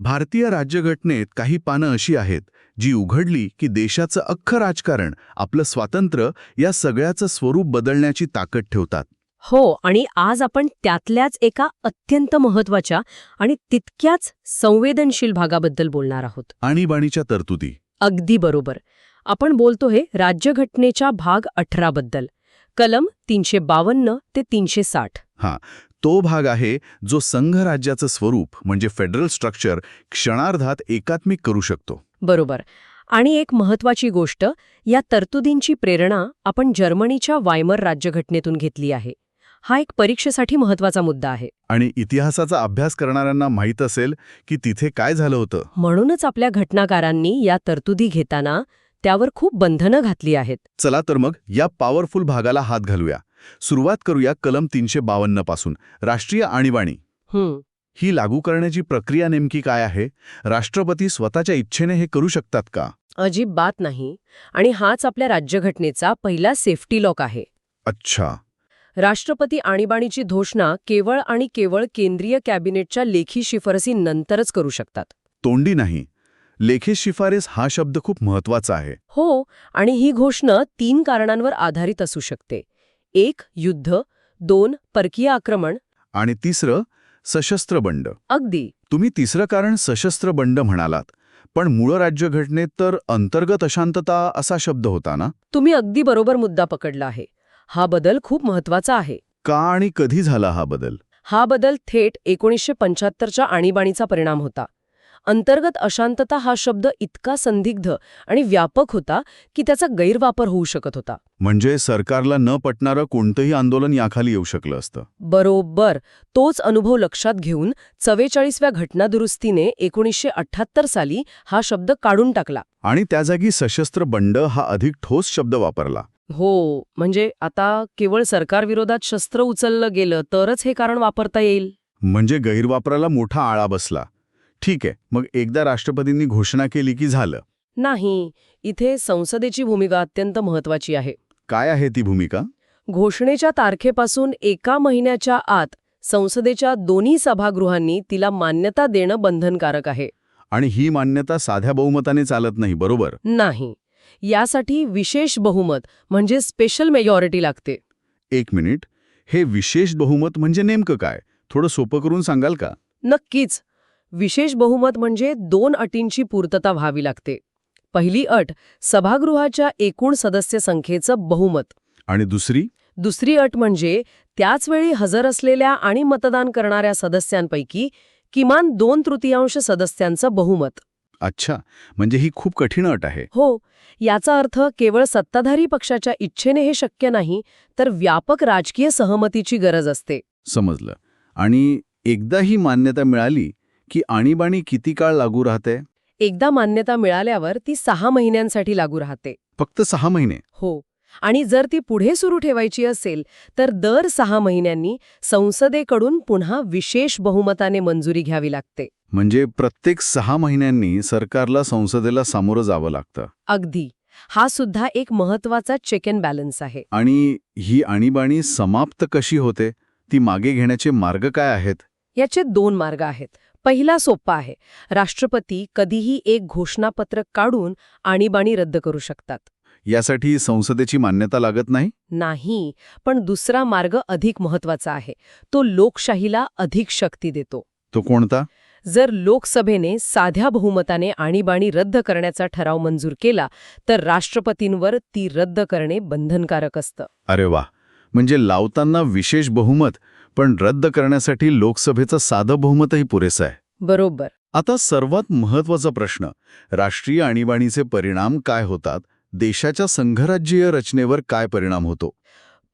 भारतीय राज्यघटनेत काही पानं अशी आहेत जी उघडली की देशाचं अख्खं राजकारण आपलं स्वातंत्र्य या सगळ्याचं स्वरूप बदलण्याची ताकद ठेवतात. हो आणि आज आपण त्यातल्याच एका अत्यंत महत्त्वाच्या आणि तितक्याच संवेदनशील भागाबद्दल बोलणार आहोत. आणीबाणीच्या तरतुदी. अगदी बरोबर. आपण बोलतोय राज्यघटनेच्या भाग अठरा बद्दल. कलम तीनशे बावन्न ते तीनशे साठ. तो भाग आहे जो संघ राज्याचं स्वरूप म्हणजे फेडरल स्ट्रक्चर क्षणार्धात एकात्मिक करू शकतो. बरोबर. आणि एक महत्वाची गोष्ट या तरतुदींची प्रेरणा आपण जर्मनीच्या वायमर राज्यघटनेतून घेतली आहे. हा एक परीक्षेसाठी महत्त्वाचा मुद्दा आहे. आणि इतिहासाचा अभ्यास करणाऱ्यांना माहीत असेल की तिथे काय झालं होतं. म्हणूनच आपल्या घटनाकारांनी या तरतुदी घेताना त्यावर खूप बंधनं घातली आहेत. चला तर मग या पॉवरफुल भागाला हात घालूया. सुरुवात करूया कलम तीनशे बावन्नपासून. राष्ट्रीय आणीबाणी. हं, ही लागू करण्याची प्रक्रिया नेमकी काय आहे? राष्ट्रपती स्वतःच्या इच्छेने हे करू शकतात का? अजिबात नाही. आणि हाच आपल्या राज्यघटनेचा पहिला सेफ्टी लॉक आहे. अच्छा. राष्ट्रपती आणीबाणीची घोषणा केवळ आणि केवळ केंद्रीय कॅबिनेटच्या लेखी शिफारसीनंतरच करू शकतात. तोंडी नाही. लेखी शिफारस हा शब्द खूप महत्त्वाचा आहे. हो आणि ही घोषणा तीन कारणांवर आधारित असू शकते. एक युद्ध दोन परकीय आक्रमण. आणि तिसरं सशस्त्र बंड. अगदी. तुम्ही तिसरं कारण सशस्त्र बंड म्हणालात पण मूळ राज्यघटनेत तर अंतर्गत अशांतता असा शब्द होता ना? तुम्ही अगदी बरोबर मुद्दा पकडला आहे. हा बदल खूप महत्त्वाचा आहे. का आणि कधी झाला हा बदल? हा बदल थेट एकोणीसशे पंच्याहत्तरच्या आणीबाणीचा परिणाम होता. अंतर्गत अशांतता हा शब्द इतका संदिग्ध आणि व्यापक होता की त्याचा गैरवापर होऊ शकत होता. म्हणजे सरकारला न पटणारं कोणतंही आंदोलन याखाली येऊ शकलं असतं. बरोबर. तोच अनुभव लक्षात घेऊन चव्वेचाळीसव्या घटनादुरुस्तीने एकोणीसशे अठ्ठ्याहत्तर साली हा शब्द काढून टाकला. आणि त्या जागी सशस्त्र बंड हा अधिक ठोस शब्द वापरला. हो म्हणजे आता केवळ सरकारविरोधात शस्त्र उचललं गेलं तरच हे कारण वापरता येईल? म्हणजे गैरवापराला मोठा आळा बसला. ठीक आहे मग एकदा राष्ट्रपतींनी घोषणा केली की झालं. नाही इथे संसदेची भूमिका अत्यंत महत्वाची आहे. काय आहे ती भूमिका? घोषणेच्या तारखेपासून एका महिन्याच्या आत संसदेच्या दोन्ही सभागृहांनी तिला मान्यता देणं बंधनकारक आहे. आणि ही मान्यता साध्या बहुमताने चालत नाही बरोबर? नाही. यासाठी विशेष बहुमत म्हणजे स्पेशल मेजॉरिटी लागते. एक मिनिट. हे विशेष बहुमत म्हणजे नेमकं काय? थोडं सोपं करून सांगाल का? नक्कीच. विशेष बहुमत म्हणजे दोन अटींची पूर्तता व्हावी लागते. पहिली अट सभागृहाच्या एकूण सदस्य संख्येचं बहुमत. आणि दुसरी? दुसरी अट म्हणजे त्याच वेळी हजर असलेल्या आणि मतदान करणाऱ्या सदस्यांपैकी किमान दोन तृतीयांश सदस्यांचं बहुमत. अच्छा म्हणजे ही खूप कठीण अट आहे. हो याचा अर्थ केवळ सत्ताधारी पक्षाच्या इच्छेने हे शक्य नाही तर व्यापक राजकीय सहमतीची गरज असते. समजलं. आणि एकदा ही मान्यता मिळाली की आणीबाणी किती काळ लागू राहते? एकदा मान्यता मिळाल्यावर ती सहा महिन्यांसाठी लागू राहते. फक्त सहा महिने? हो. आणि जर ती पुढे सुरू ठेवायची असेल तर दर सहा महिन्यांनी संसदेकडून पुन्हा विशेष बहुमताने मंजुरी घ्यावी लागते. म्हणजे प्रत्येक सहा महिन्यांनी सरकारला संसदेला सामोरं जावं लागतं. अगदी. हा सुद्धा एक महत्त्वाचा चेक अँड बॅलन्स आहे. आणि ही आणीबाणी समाप्त कशी होते? ती मागे घेण्याचे मार्ग काय आहेत? याचे दोन मार्ग आहेत. पहिला सोपा आहे. राष्ट्रपती कधीही एक घोषणापत्र काढून आणीबाणी रद्द करू शकतात. यासाठी संसदेची मान्यता लागत नाही? नाही पण दुसरा मार्ग अधिक महत्त्वाचा आहे. तो लोकशाहीला अधिक शक्ती देतो. तो कोणता? जर लोकसभेने साध्या बहुमताने आणीबाणी रद्द करण्याचा ठराव मंजूर केला तर राष्ट्रपतींवर ती रद्द करणे बंधनकारक असतं. अरे वा! म्हणजे लावताना विशेष बहुमत पण रद्द करण्यासाठी लोकसभेचं साधं बहुमतही पुरेसं आहे. बरोबर. आता सर्वात महत्त्वाचा प्रश्न राष्ट्रीय आणीबाणीचे परिणाम काय होतात? देशाच्या संघराज्यीय रचनेवर काय परिणाम होतो?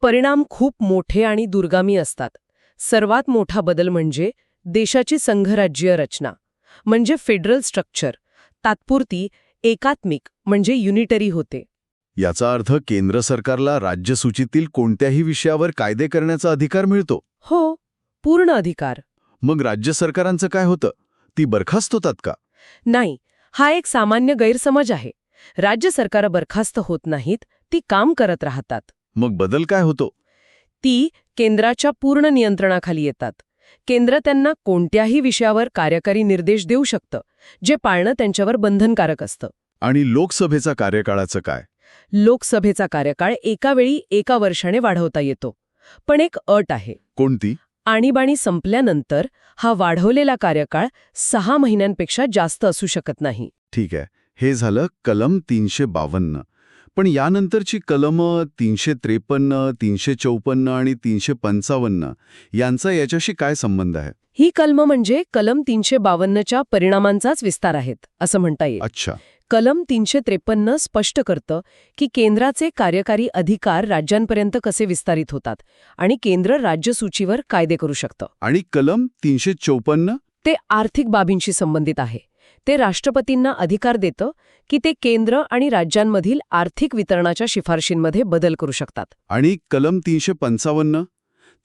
परिणाम खूप मोठे आणि दुर्गामी असतात. सर्वात मोठा बदल म्हणजे देशाची संघराज्यीय रचना म्हणजे फेडरल स्ट्रक्चर. तात्पुरती एकात्मिक म्हणजे युनिटरी होते. याचा अर्थ केंद्र सरकारला राज्यसूचीतील कोणत्याही विषयावर कायदे करण्याचा अधिकार मिळतो. हो पूर्ण अधिकार. मग राज्य सरकारांचं काय होतं? ती बरखास्त होतात का? नाही हा एक सामान्य गैरसमज आहे. राज्य सरकार बरखास्त होत नाहीत ती काम करत राहतात. मग बदल काय होतो? ती केंद्राच्या पूर्ण नियंत्रणाखाली येतात. केंद्र त्यांना कोणत्याही विषयावर कार्यकारी निर्देश देऊ शकतं जे पाळणं त्यांच्यावर बंधनकारक असतं. आणि लोकसभेचा कार्यकाळाचं काय? लोकसभेचा कार्यकाळ एका वेळी एका वर्षाने वाढवता येतो. पण एक अट आहे. कोणती? आणीबाणी संपल्यानंतर हा वाढवलेला कार्यकाळ सहा महिन्यांपेक्षा जास्त असू शकत नाही. ठीक आहे. हे झालं कलम तीनशे बावन्न. पण यानंतरची कलम तीनशे त्रेपन्न तीनशे चौपन्न आणि तीनशे पंचावन्न यांचा याच्याशी काय संबंध आहे? ही कलम म्हणजे कलम तीनशे बावन्नच्या परिणामांचाच विस्तार आहेत असं म्हणता येईल. अच्छा. कलम तीनशे त्रेपन्न स्पष्ट करतं की केंद्राचे कार्यकारी अधिकार राज्यांपर्यंत कसे विस्तारित होतात आणि केंद्र राज्यसूचीवर कायदे करू शकतं. आणि कलम तीनशे चौपन्न? ते आर्थिक बाबींशी संबंधित आहे. ते राष्ट्रपतींना अधिकार देतं की ते केंद्र आणि राज्यांमधील आर्थिक वितरणाच्या शिफारशींमध्ये बदल करू शकतात. आणि कलम तीनशे पंचावन्न?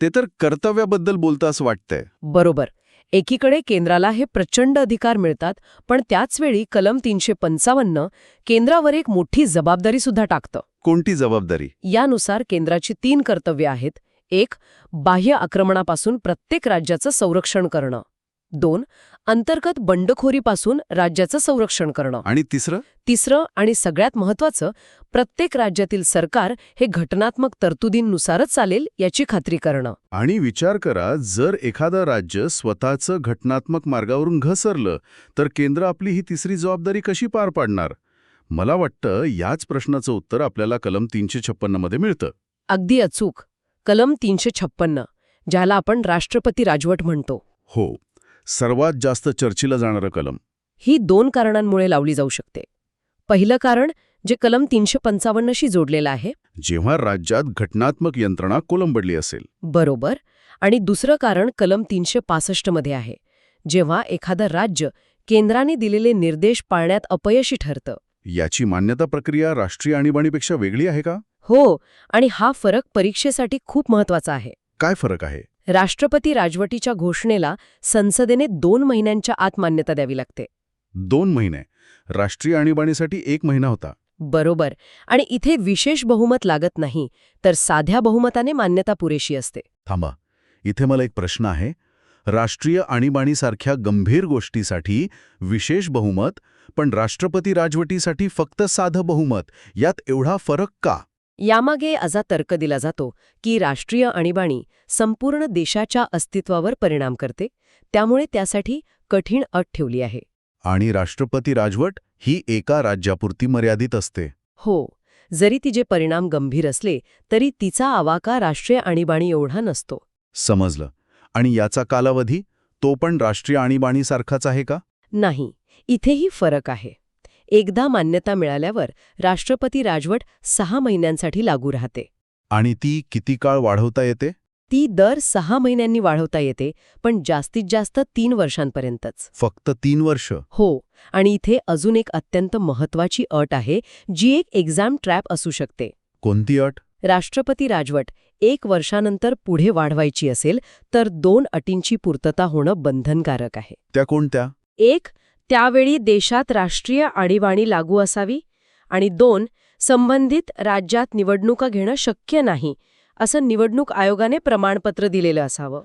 ते तर कर्तव्याबद्दल बोलतं असं वाटतंय. बरोबर. एकीकडे केंद्राला हे प्रचंड अधिकार मिळतात पण त्याचवेळी कलम तीनशे पंचावन्न केंद्रावर एक मोठी जबाबदारी सुद्धा टाकतं. कोणती जबाबदारी? यानुसार केंद्राची तीन कर्तव्य आहेत. एक बाह्य आक्रमणापासून प्रत्येक राज्याचं संरक्षण करणं. दोन अंतर्गत बंडखोरीपासून राज्याचं संरक्षण करणं. आणि तिसरं? तिसरं आणि सगळ्यात महत्वाचं प्रत्येक राज्यातील सरकार हे घटनात्मक तरतुदींनुसारच चालेल याची खात्री करणं. आणि विचार करा जर एखादं राज्य स्वतःचं घटनात्मक मार्गावरून घसरलं तर केंद्र आपली ही तिसरी जबाबदारी कशी पार पाडणार? मला वाटतं याच प्रश्नाचं उत्तर आपल्याला कलम तीनशे छप्पन्नमध्ये मिळतं. अगदी अचूक. कलम तीनशे छप्पन्न ज्याला आपण राष्ट्रपती राजवट म्हणतो. हो. सर्वात जास्त चर्चेला जाणारं कलम. ही दोन कारणांमुळे लावली जाऊ शकते. पहिलं कारण जे कलम तीनशे पंचावन्नशी जोडलेलं आहे. जेव्हा राज्यात घटनात्मक यंत्रणा कोलंबडली असेल. बरोबर. आणि दुसरं कारण कलम तीनशे पासष्टमध्ये आहे. जेव्हा एखादं राज्य केंद्राने दिलेले निर्देश पाळण्यात अपयशी ठरतं. याची मान्यता प्रक्रिया राष्ट्रीय आणीबाणीपेक्षा वेगळी आहे का? हो आणि हा फरक परीक्षेसाठी खूप महत्त्वाचा आहे. काय फरक आहे? राष्ट्रपती राजवटीच्या घोषणेला संसदेने दोन महिन्यांच्या आत मान्यता द्यावी लागते. दोन महिने. राष्ट्रीय आणीबाणीसाठी एक महिना होता. बरोबर. आणि इथे विशेष बहुमत लागत नाही तर साध्या बहुमताने मान्यता पुरेशी असते. थांबा. इथे मला एक प्रश्न आहे. राष्ट्रीय आणीबाणीसारख्या गंभीर गोष्टीसाठी विशेष बहुमत पण राष्ट्रपती राजवटीसाठी फक्त साधं बहुमत यात एवढा फरक का? यामागे असा तर्क दिला जातो की राष्ट्रीय आणीबाणी संपूर्ण देशाच्या अस्तित्वावर परिणाम करते त्यामुळे त्यासाठी कठीण अट ठेवली आहे. आणि राष्ट्रपती राजवट ही एका राज्यापुरती मर्यादित असते. हो जरी तिचे परिणाम गंभीर असले तरी तिचा आवाका राष्ट्रीय आणीबाणी एवढा नसतो. समजलं. आणि याचा कालावधी? तो पण राष्ट्रीय आणीबाणीसारखाच आहे का? नाही इथेही फरक आहे. एकदा मान्यता मिळाल्यावर राष्ट्रपती राजवट सहा महिन्यांसाठी लागू राहते. आणि ती किती काळ वाढवता येते? ती दर सहा महिन्यांनी वाढवता येते पण जास्तीत जास्त तीन वर्षांपर्यंतच. फक्त तीन वर्ष? हो आणि इथे अजून एक अत्यंत महत्वाची अट आहे जी एक एक्झाम ट्रॅप असू शकते. कोणती अट? राष्ट्रपती राजवट एक वर्षानंतर पुढे वाढवायची असेल तर दोन अटींची पूर्तता होणं बंधनकारक आहे. त्या कोणत्या? एक त्यावेळी देशात राष्ट्रीय आणीबाणी लागू असावी आणि दोन संबंधित राज्यात निवडणुका घेणं शक्य नाही असं निवडणूक आयोगाने प्रमाणपत्र दिलेलं असावं.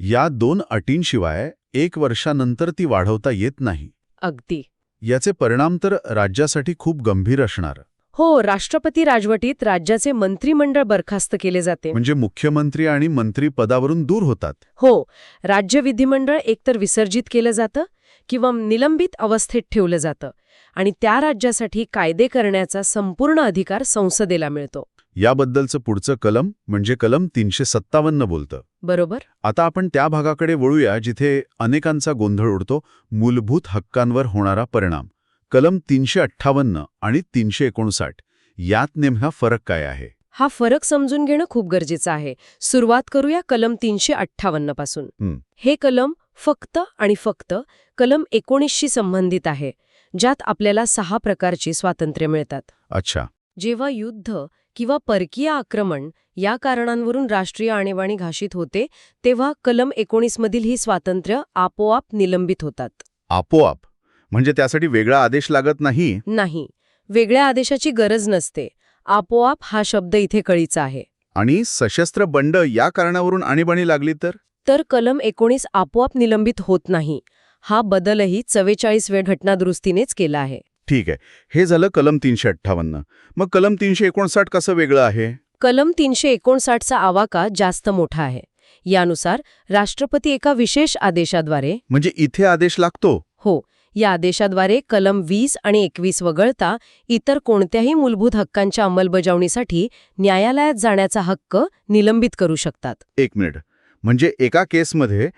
या दोन अटींशिवाय एक वर्षानंतर ती वाढवता येत नाही. अगदी. याचे परिणाम तर राज्यासाठी खूप गंभीर असणार. हो राष्ट्रपती राजवटीत राज्याचे मंत्रिमंडळ बरखास्त केले जाते. म्हणजे मुख्यमंत्री आणि मंत्री पदावरून दूर होतात. हो राज्य विधिमंडळ एकतर विसर्जित केलं जातं किंवा निलंबित अवस्थेत ठेवलं जातं आणि त्या राज्यासाठी कायदे करण्याचा संपूर्ण अधिकार संसदेला मिळतो. याबद्दलचं पुढचं कलम म्हणजे कलम तीनशे सत्तावन्न बोलतं. बरोबर? आता आपण त्या भागाकडे वळूया जिथे अनेकांचा गोंधळ उडतो मूलभूत हक्कांवर होणारा परिणाम. कलम तीनशे अठ्ठावन्न आणि तीनशे एकोणसाठ यात नेमका फरक काय आहे? हा फरक समजून घेणं खूप गरजेचं आहे. सुरुवात करूया कलम तीनशे अठ्ठावन्नपासून. हं. कलम फक्त आणि फक्त कलम एकोणीसशी संबंधित आहे ज्यात आपल्याला सहा प्रकारची स्वातंत्र्य मिळतात. अच्छा. जेव्हा युद्ध किंवा परकीय आक्रमण या कारणांवरून राष्ट्रीय आणीबाणी घाषित होते तेव्हा कलम एकोणीसमधील ही स्वातंत्र्य आपोआप निलंबित होतात. आपोआप. म्हणजे त्यासाठी वेगळा आदेश लागत नाही? नाही. वेगळ्या आदेशाची गरज नसते. आपोआप हा शब्द इथे कळीचा आहे. आणि सशस्त्र बंड या कारणावरून आणीबाणी लागली तर? तर कलम एकोणीस आपोआप निलंबित होत नाही. हा बदलही चव्वेचाळीस वेळ घटनादुरुस्तीनेच केला आहे. ठीक आहे. हे झालं कलम तीनशे अठ्ठावन्न. मग कलम तीनशे एकोणसाठ कसं वेगळं आहे? कलम तीनशे एकोणसाठचा आवाका जास्त मोठा आहे. यानुसार राष्ट्रपती एका विशेष आदेशाद्वारे म्हणजे इथे आदेश लागतो? हो. या आदेशाद्वारे कलम वीस आणि एकवीस वगळता इतर कोणत्याही मूलभूत हक्कांच्या अंमलबजावणीसाठी न्यायालयात जाण्याचा हक्क निलंबित करू शकतात. एक मिनिट. म्हणजे एका केसमध्ये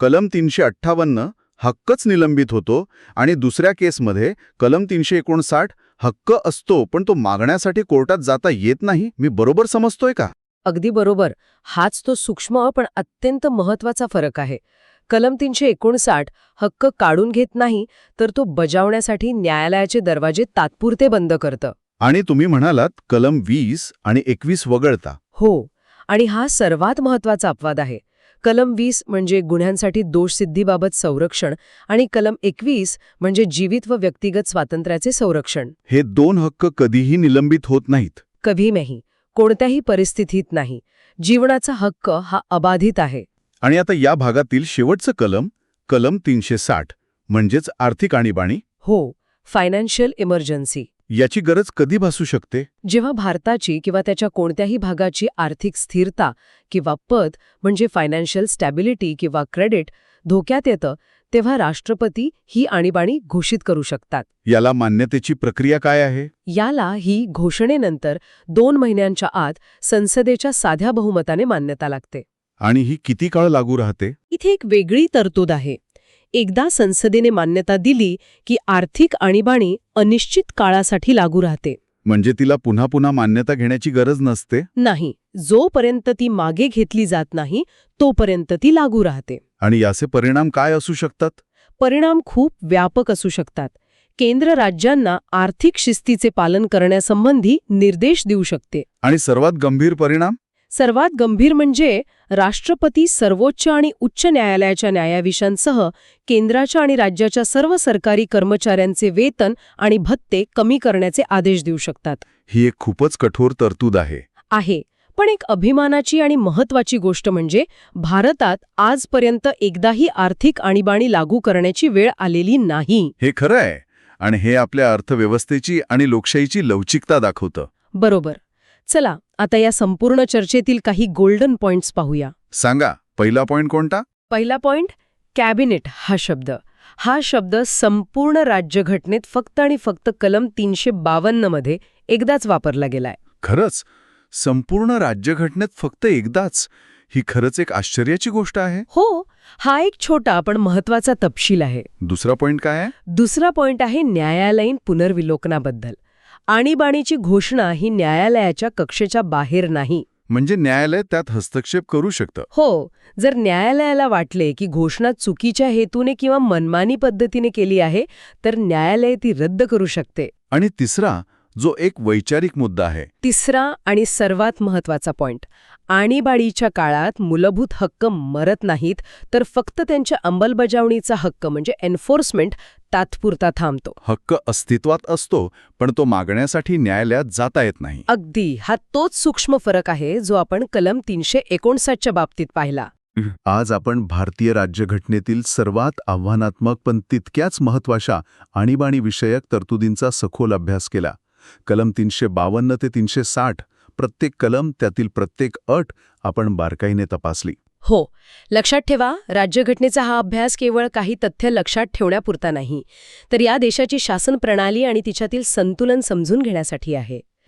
कलम तीनशे अठ्ठावन्न हक्कच निलंबित होतो आणि दुसऱ्या केसमध्ये कलम तीनशे एकोणसाठ हक्क असतो पण तो मागण्यासाठी कोर्टात जाता येत नाही? मी बरोबर समजतोय का? अगदी बरोबर. हाच तो सूक्ष्म पण अत्यंत महत्त्वाचा फरक आहे. कलम तीनशे एकोणसाठ हक्क काढून घेत नाही तर तो बजावण्यासाठी न्यायालयाचे दरवाजे तात्पुरते बंद करतं. आणि तुम्ही म्हणालात कलम वीस आणि एकवीस वगळता. हो आणि हा सर्वात महत्त्वाचा अपवाद आहे. कलम वीस म्हणजे गुन्ह्यांसाठी दोषसिद्धीबाबत संरक्षण आणि कलम एकवीस म्हणजे जीवित व व्यक्तिगत स्वातंत्र्याचे संरक्षण. हे दोन हक्क कधीही निलंबित होत नाहीत. कधी नाही कोणत्याही परिस्थितीत नाही. जीवनाचा हक्क हा अबाधित आहे. आणि आता या भागातील शेवटचं कलम कलम तीनशे साठ म्हणजेच आर्थिक आणीबाणी. हो फायनान्शियल इमर्जन्सी. याची गरज कधी भासू शकते? जेव्हा भारताची किंवा त्याच्या कोणत्याही भागाची आर्थिक स्थिरता किंवा पद म्हणजे फायनान्शियल स्टॅबिलिटी किंवा क्रेडिट धोक्यात येतं तेव्हा राष्ट्रपती ही आणीबाणी घोषित करू शकतात. याला मान्यतेची प्रक्रिया काय आहे? याला ही घोषणेनंतर दोन महिन्यांच्या आत संसदेच्या साध्या बहुमताने मान्यता लागते. आणि ही किती काळ लागू राहते? इथे एक वेगळी तरतूद आहे. एकदा संसदेने मान्यता दिली की आर्थिक आणीबाणी अनिश्चित काळासाठी लागू राहते. म्हणजे तिला पुन्हा पुन्हा मान्यता घेण्याची गरज नसते? नाही. जोपर्यंत ती मागे घेतली जात नाही तोपर्यंत ती लागू राहते. आणि याचे परिणाम काय असू शकतात? परिणाम खूप व्यापक असू शकतात. केंद्र राज्यांना आर्थिक शिस्तीचे पालन करण्यासंबंधी निर्देश देऊ शकते. आणि सर्वात गंभीर परिणाम? सर्वात गंभीर म्हणजे राष्ट्रपती सर्वोच्च आणि उच्च न्यायालयाच्या न्यायाधीशांसह केंद्राच्या आणि राज्याच्या सर्व सरकारी कर्मचाऱ्यांचे वेतन आणि भत्ते कमी करण्याचे आदेश देऊ शकतात. ही एक खूपच कठोर तरतूद आहे. आहे. पण एक अभिमानाची आणि महत्वाची गोष्ट म्हणजे भारतात आजपर्यंत एकदाही आर्थिक आणीबाणी लागू करण्याची वेळ आलेली नाही. हे खरं आहे आणि हे आपल्या अर्थव्यवस्थेची आणि लोकशाहीची लवचिकता दाखवतं. बरोबर. चला आता या संपूर्ण चर्चेतील काही गोल्डन पॉइंट्स पाहूया. सांगा पहिला पॉइंट कोणता? पहिला पॉइंट कॅबिनेट हा शब्द. हा शब्द संपूर्ण राज्यघटनेत फक्त आणि फक्त कलम तीनशे बावन्नमध्ये एकदाच वापरला गेलाय. खरंच? संपूर्ण राज्यघटनेत फक्त एकदाच? ही खरंच एक आश्चर्याची गोष्ट आहे. हो हा एक छोटा पण महत्त्वाचा तपशील आहे. दुसरा पॉइंट काय आहे? दुसरा पॉइंट आहे न्यायालयीन पुनर्विलोकनाबद्दल. आणीबाणीची घोषणा ही न्यायालयाच्या कक्षेच्या बाहेर नाही. म्हणजे न्यायालय त्यात हस्तक्षेप करू शकतं. हो जर न्यायालयाला वाटले की घोषणा चुकीच्या हेतूने किंवा मनमानी पद्धतीने केली आहे तर न्यायालय ती रद्द करू शकते. आणि तिसरा जो एक वैचारिक मुद्दा आहे. तिसरा आणि सर्वात महत्त्वाचा पॉइंट आणीबाणीच्या काळात मूलभूत हक्क मरत नाहीत तर फक्त त्यांच्या अंमलबजावणीचा हक्क म्हणजे एन्फोर्समेंट तात्पुरता थांबतो. हक्क अस्तित्वात असतो पण तो मागण्यासाठी न्यायालयात जाता येत नाही. अगदी. हा तोच सूक्ष्म फरक आहे जो आपण कलम तीनशे एकोणसाठच्या बाबतीत पाहिला. आज आपण भारतीय राज्यघटनेतील सर्वात आव्हानात्मक पण तितक्याच महत्त्वाच्या आणीबाणीविषयक तरतुदींचा सखोल अभ्यास केला. कलम तीनशे बावन्न ते तीनशे साठ प्रत्येक कलम त्यातील प्रत्येक अट आपण बारकाईने तपासली. हो लक्षात ठेवा राज्यघटनेचा हा अभ्यास केवळ काही तथ्य लक्षात ठेवण्यापुरता नाही तर या देशाची शासन प्रणाली आणि तिच्यातील संतुलन समजून घेण्यासाठी आहे.